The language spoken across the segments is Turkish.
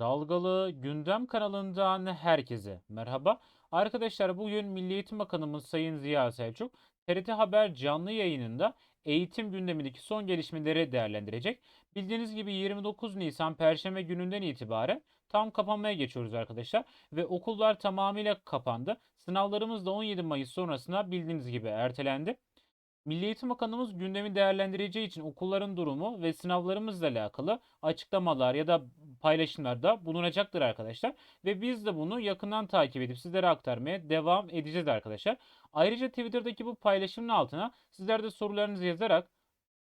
Dalgalı Gündem kanalından herkese merhaba. Arkadaşlar bugün Milli Eğitim Bakanımız Sayın Ziya Selçuk TRT Haber canlı yayınında eğitim gündemindeki son gelişmeleri değerlendirecek. Bildiğiniz gibi 29 Nisan Perşembe gününden itibaren tam kapanmaya geçiyoruz arkadaşlar ve okullar tamamıyla kapandı. Sınavlarımız da 17 Mayıs sonrasında bildiğiniz gibi ertelendi. Milli Eğitim Bakanımız gündemi değerlendireceği için okulların durumu ve sınavlarımızla alakalı açıklamalar ya da paylaşımlarda bulunacaktır arkadaşlar. Ve biz de bunu yakından takip edip sizlere aktarmaya devam edeceğiz arkadaşlar. Ayrıca Twitter'daki bu paylaşımın altına sizler de sorularınızı yazarak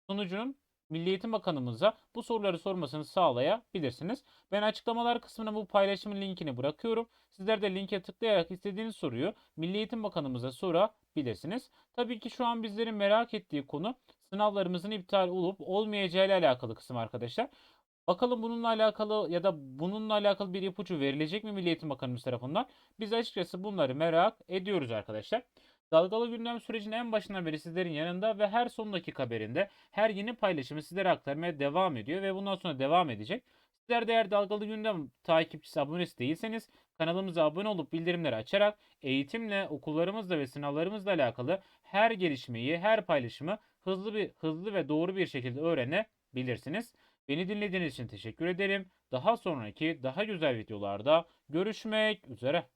sunucunun Milli Eğitim Bakanımıza bu soruları sormasını sağlayabilirsiniz. Ben açıklamalar kısmına bu paylaşımın linkini bırakıyorum. Sizler de linke tıklayarak istediğiniz soruyu Milli Eğitim Bakanımıza sorabilirsiniz. Tabii ki şu an bizlerin merak ettiği konu sınavlarımızın iptal olup olmayacağı ile alakalı kısım arkadaşlar. Bakalım bununla alakalı ya da bununla alakalı bir ipucu verilecek mi Milli Eğitim Bakanımız tarafından? Biz açıkçası bunları merak ediyoruz arkadaşlar. Dalgalı gündem sürecinin en başından beri sizlerin yanında ve her son dakika haberinde her yeni paylaşımı sizlere aktarmaya devam ediyor ve bundan sonra devam edecek. Sizler de eğer Dalgalı Gündem takipçisi abonesi değilseniz kanalımıza abone olup bildirimleri açarak eğitimle, okullarımızla ve sınavlarımızla alakalı her gelişmeyi, her paylaşımı hızlı bir hızlı ve doğru bir şekilde öğrenebilirsiniz. Beni dinlediğiniz için teşekkür ederim. Daha sonraki daha güzel videolarda görüşmek üzere.